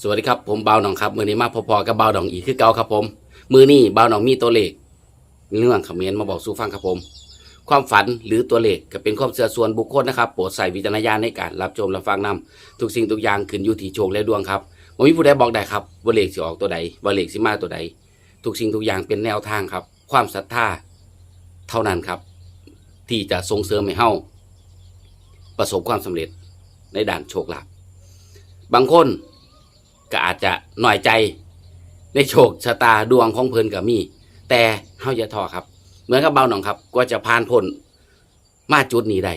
สวัสดีครับผมเบาหนองครับมือนี้มาพอๆกับเบาหนองอีกคือเก่าครับผม มือนี้เบาหนองมีตัวเลขเรื่องคอมเมนมาบอกสู่ฟังครับผม ความฝันหรือตัวเลขก็เป็นความเชื่อส่วนบุคคลนะครับโปรดใส่วิจารณญาณในการรับชมรับฟังนำทุกสิ่งทุกอย่างขึ้นอยู่ที่โชคและดวงครับผมมีผู้ใดบอกได้ครับว่าเลขสิออกตัวใดว่าเลขสิมาตัวใด ทุกสิ่งทุกอย่างเป็นแนวทางครับ ความศรัทธาเท่านั้นครับ ที่จะส่งเสริมให้เฮาประสบความสำเร็จในด้านโชคลาภบางคน ก็อาจจะหน่อยใจในโชคชะตาดวงของเพิ่นก็มี แต่เฮาอย่าท้อครับ เหมือนกับเบาหนองครับก็จะผ่านพ้นมาจุดนี้ได้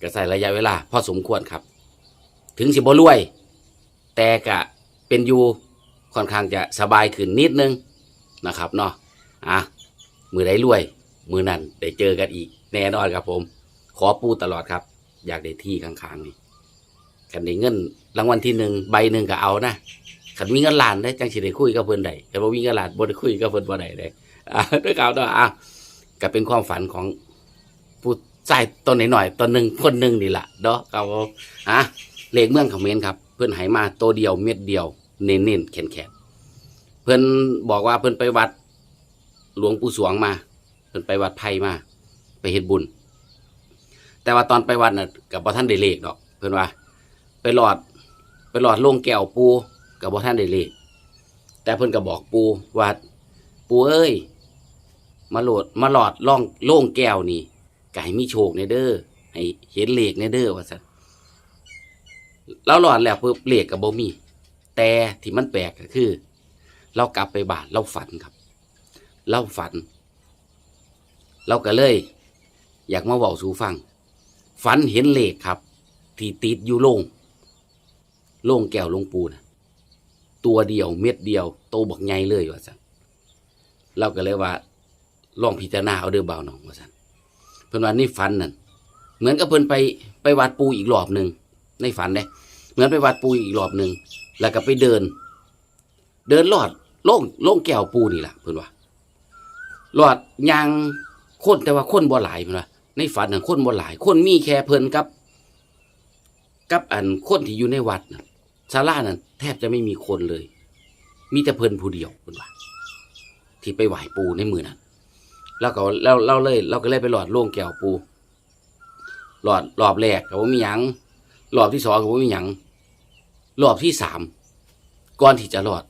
ก็ใส่ระยะเวลาพอสมควรครับ ถึงสิบ่รวย แต่ก็เป็นอยู่ค่อนข้างจะสบายขึ้นนิดนึงนะครับเนาะอะมือได้รวย มือนั้นได้เจอกันอีก แน่นอนครับผม ขอปูตลอดครับ อยากได้ที่ข้างๆนี่ คันได้เงิน รางวัลที่หนึ่งใบหนึ่งก็เอานะคันมีเงินล้านได้จังสิได้คุยกับเพิ่นได้แต่ว่ามีเงินล้านบ่ได้คุยกับเพิ่นบ่ได้เด้อ่าด้วยกล่าวต่ออะก็เป็นความฝันของผู้ชายต้นหน่อยๆต้นหนึ่งคนหนึ่งนี่แหละเนาะครับผมอะเลขเมืองเขมรครับ เพิ่นให้มาตัวเดียวเม็ดเดียว เน้นๆแข็งๆเพิ่นบอกว่าเพิ่นไปวัดหลวงปู่สวงมา เพิ่นไปวัดไผ่มา ไปเฮ็ดบุญ แต่ว่าตอนไปวัดน่ะกับบ่ท่านได้เลขดอก เพิ่นว่า ไปหลอด ไปหลอดล่งแก้วปูกับบ่ท่านได้เลขแต่เพิ่นก็บอกปูว่าปูเอ้ย มาโหลดมาหลอดล่องโล่งแก้วนี่ไก็ให้มีโชคในเด้อให้เห็นเลขในเด้อว่าซั่นเราหลอดแล้วปุ๊บเลขก็บ่มี แต่ที่มันแปลกก็คือ เรากลับไปบ้านเราฝันครับเราฝัน เราก็เลย อยากมาเว้าสู่ฟัง ฝันเห็นเลขครับ ที่ติดอยู่โล่ง โล่งแก้วลงปูนะตัวเดียวเม็ดเดียว โตบักใหญ่เลยว่าสันเราก็เลยว่า ลองพิจารณาเอาเด้อเบาหนองว่าสันเพิ่นว่านี่ฝันนั่นเหมือนกับเพิ่นไปไปวัดปูอีกรอบหนึ่งในฝันเด้เหมือนไปวัดปูอีกรอบหนึ่งแล้วก็ไปเดิน เดินลอดโล่งโล่งแก้วปูนี่แหละเพิ่นว่าลอดยางคนแต่ว่าคนบ่หลายเพิ่นว่าในฝันน่ะคนบ่หลาย คนมีแค่เพิ่นกับ กับอันคนที่อยู่ในวัดน่ะ ศาลานั้นแทบจะไม่มีคนเลย มีแต่เพิ่นผู้เดียวเพิ่นว่าที่ไปไหว้ปูในมือนั้นแล้วก็เราเราเลย เราก็เลยไปหลอดล่งแก้วปู หลอดรอบแรกก็บ่มีหยังรอบที่สองก็บ่มีหยังรอบที่สามก่อนที่จะหลอด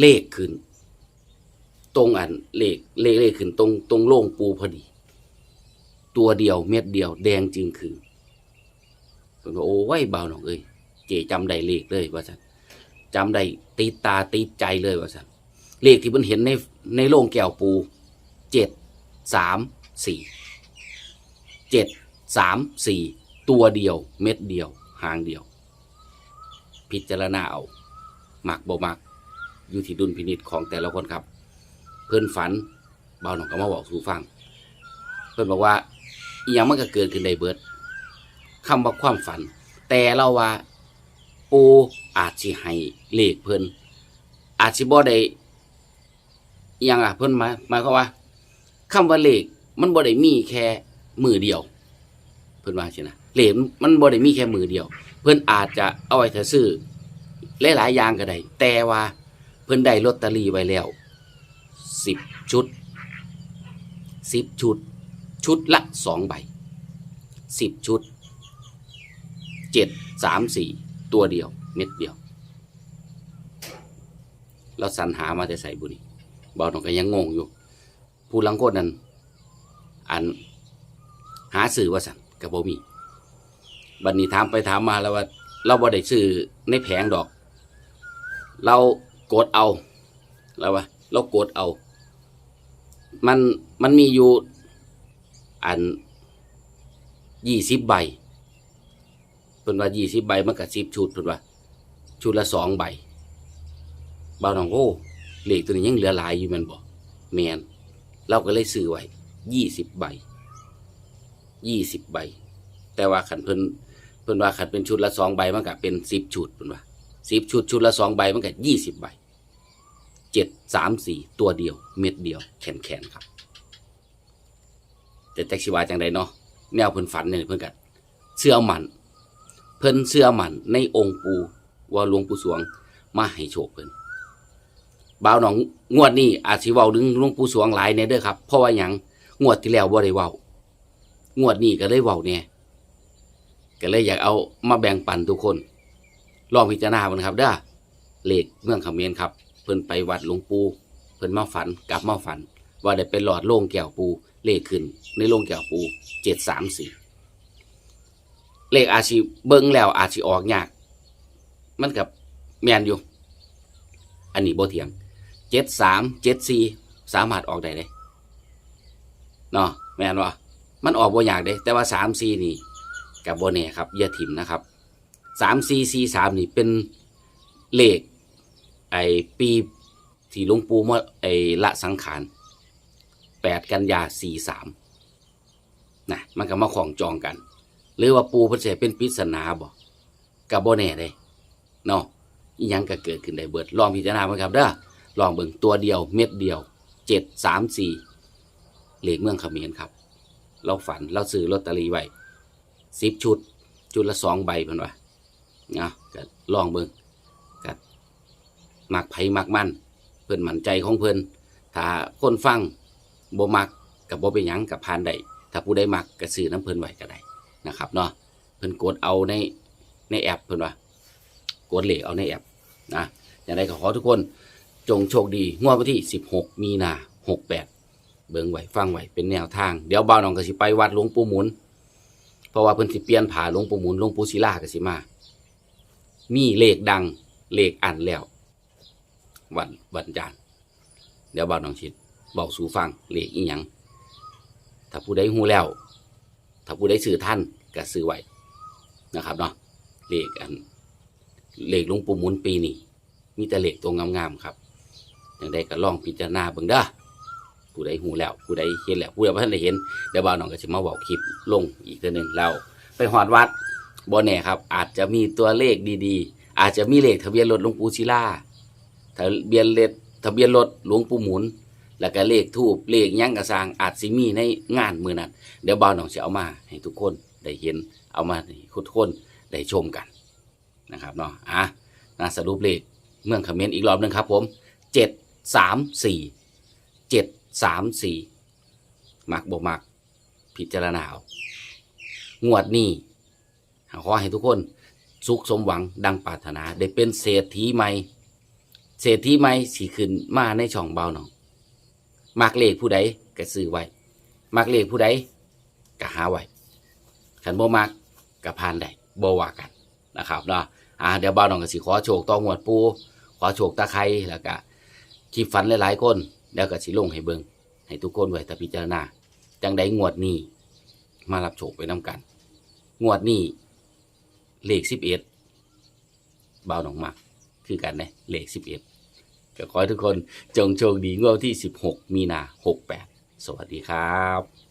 เลขขึ้น ตรงอันเลขเลขเลขขึ้นตรงตรงโล่งปูพอดี ตัวเดียวเม็ดเดียว แดงจึงคือเพิ่นก็โอ้ยเบาหน่องเอ้ย เจจำได้เลขเลยว่าซั่นจำได้ติดตาติดใจเลยว่าซั่นเลขที่เพิ่นเห็นในในโรงแก้วปูเจ็ดสามสี่เจ็ดสามสี่ตัวเดียว เม็ดเดียว หางเดียว พิจารณาเอาหมักบ่มักอยู่ที่ดุลพินิจของแต่ละคนครับ เพื่อนฝันเบาหนองก็มาบอกสู่ฟัง เพื่อนบอกว่าอีหยังมันก็เกิดขึ้นได้เบิดคำว่าความฝัน แต่เราว่า ปูอาจสิให้เลขเพิ่นอาจสิบ่ได้ยังอะเพิ่นมาหมายความว่าคำว่าเลขมันบ่ได้มีแค่มือเดียว เพิ่นว่าสินะเลขมันบ่ได้มีแค่มือเดียว เพิ่นอาจจะเอาไว้ถ้าซื้อหลายๆอย่างก็ได้แต่ว่าเพิ่นได้ลอตเตอรี่ไว้แล้วสิบชุดสิบชุด ชุดละสองใบสิบชุดเจ็ดสามสี่ ตัวเดียว เม็ดเดียว เราสรรหามาแต่ใส่บุญบอลนก็ยังงงอยู่ ผู้ลังโคตนั้นอันหาสื่อว่าสั่นกับโบมี บัดนนี้ถามไปถามมาแล้วว่า เราบ่ได้ซื้อในแผงดอก เรากดเอาแล้วว่า เรากดเอา มันมันมีอยู่อันยี่สิบใบ พิ่นว่ายี่สิบใบมันก็สิบชุดเพิ่นว่าชุดละสองใบบ่าวน้องโอ้เลขตัวนี้ยังเหลือหลายอยู่แมันบ่แมนเราก็เลยซื้อไว้ยี่สิบใบยี่สิบใบ แต่ว่าขันเพิ่นเพิ่นว่าขันเป็นชุดละสองใบมันก็เป็นสิบชุดเพิ่นว่าสิบชุดชุดละสองใบมันก็ยี่สิบใบเจ็ดสามสี่ตัวเดียว เม็ดเดียวแขนแขนๆครับ แต่แจ็คชิวาจังใดเนาะแนวเพิ่นฝันเนี่ยเพิ่นก็เชื่อมัน เพิ่นเชื่อมันในองค์ปูว่าหลวงปู่สวงมาให้โชคเพิ่นบ่าวหนองงวดนี้อาจสิเว้าถึงหลวงปู่สวงหลายแน่เด้อครับเพราะว่าหยังงวดที่แล้วบ่ได้เว้างวดนี้ก็เลยเว้าแน่ก็เลยอยากเอามาแบ่งปันทุกคน ลองพิจารณาเบิ่งครับเด้อเลขเมืองเขมรครับ เพิ่นไปวัดหลวงปู่เพิ่นมาฝันกลับมาฝัน ว่าได้ไปหลอดโล่งแก้วปูเลขขึ้นในโล่งแก้วปูเจ็ดสามสี่ เลขอาชีเบิ้งแล้วอาชีออกยาก มันกับแมนอยู่ อันนี้โบเถียงเจ็ดสามเจ็ดสี่สามารถออกได้เลยเนาะแมนวะมันออกโบยากเด้แต่ว่าสามสี่นี่กับโบ่แน่ครับอย่าถิ่มนะครับสามสี่สี่สามนี่เป็นเลขไอปีที่หลวงปู่มาไอละสังขารแปดกันยาสี่สามนะมันก็มาของจองกัน หรือว่าปูเพิ่นสิเป็นปริศนาบ่กับบ่แน่เด้เนาะอีหยังก็เกิดขึ้นได้เบิดลองพิจารณาเบิ่งครับเด้อลองเบิ่งตัวเดียวเม็ดเดียวเจ็ดสามสี่เลขเมืองเขมรครับ เราฝันเราซื้อลอตเตอรี่ไว้สิบชุด ชุดละสองใบเพิ่นว่าเนาะก็ลองเบิ่งก็มักไผมักมันเพิ่นมั่นใจของเพิ่นถ้าคนฟังบ่มักกับบ่เป็นหยังกับพานได้ถ้าผู้ใดมักก็ซื้อน้ำเพิ่นไว้ก็ได้ นะครับเนาะเพิ่นกดเอาในในแอปเพิ่นว่ากดเลขเอาในแอปนะอย่างไรก็ขอทุกคนจงโชคดีงวดวันที่ 16 มีนา68 เบิ่งไหวฟังไหวเป็นแนวทาง เดี๋ยวบ่าวน้องก็สิไปวัดหลวงปู่หมุน เพราะว่าเพิ่นสิเปลี่ยนผ่าหลวงปู่หมุนหลวงปู่ศิลาก็สิมา มีเลขดังเลขอันแล้ว วันวันจันทร์เดี๋ยวบ่าวน้องชิดบอกสู่ฟังเลขอีหยังถ้าผู้ใดฮู้แล้ว ถ้าผู้ใดซื้อท่านก็ซื้อไว้นะครับเนาะเลขอันเลขหลวงปู่หมุนปีนี้มีแต่เลขตัวงามๆครับอย่างใดก็ลองพิจารณาเบิ่งเด้อผู้ใดฮู้แล้วผู้ใดเห็นแล้วผู้ใดบ่ทันได้เห็นเดี๋ยวบ่าวน้องก็สิมาบอกคลิปลงอีกเทื่อหนึงแล้วไปหอดวัดบ่แน่ครับ อาจจะมีตัวเลขดีๆ อาจจะมีเลขทะเบียนรถหลวงปู่ศิลาทะเบียนเลขทะเบียนรถหลวงปู่หมุน แล้วก็เลขทูบเลขยังกระสร้างอาจสิมีในงานมือนั้นเดี๋ยวบ่าวหนองจะเอามาให้ทุกคนได้เห็นเอามาให้ทุกคนได้ชมกันนะครับเนาะอะนะสรุปเลขเมืองเขมรอีกรอบหนึ่งครับผมเจ็ดสามสี่เจ็ดสามสี่มักบ่มักพิจารณาเอางวดนี้ขอให้ทุกคนสุขสมหวังดังปรารถนา ได้เป็นเศรษฐีใหม่ เศรษฐีใหม่สีขึ้นมาในช่องเบาหนอง มักเลขผู้ใดก็ซื้อไว้ มักเลขผู้ใดก็หาไว้ขันบ่มักก็ผ่านได้บ่ว่ากันนะครับเนาะอ่าเดี๋ยวเบาหนองก็สิขอโชคต่อหวดปูขอโชคตะไคร้แล้วก็คลิปฝันหลายๆคนเดี๋ยวก็สิลงให้เบิ่งให้ทุกคนไว้แต่พิจารณาจังใดงวดนี้ มารับโชคไปน้ำกัน งวดนี้เลขสิบเอ็ดเบาหนองมักคือกันนะเลขสิบเอ็ด ก็ขอให้ทุกคนจงโชคดีงวดวันที่ 16 มีนา 68 สวัสดีครับ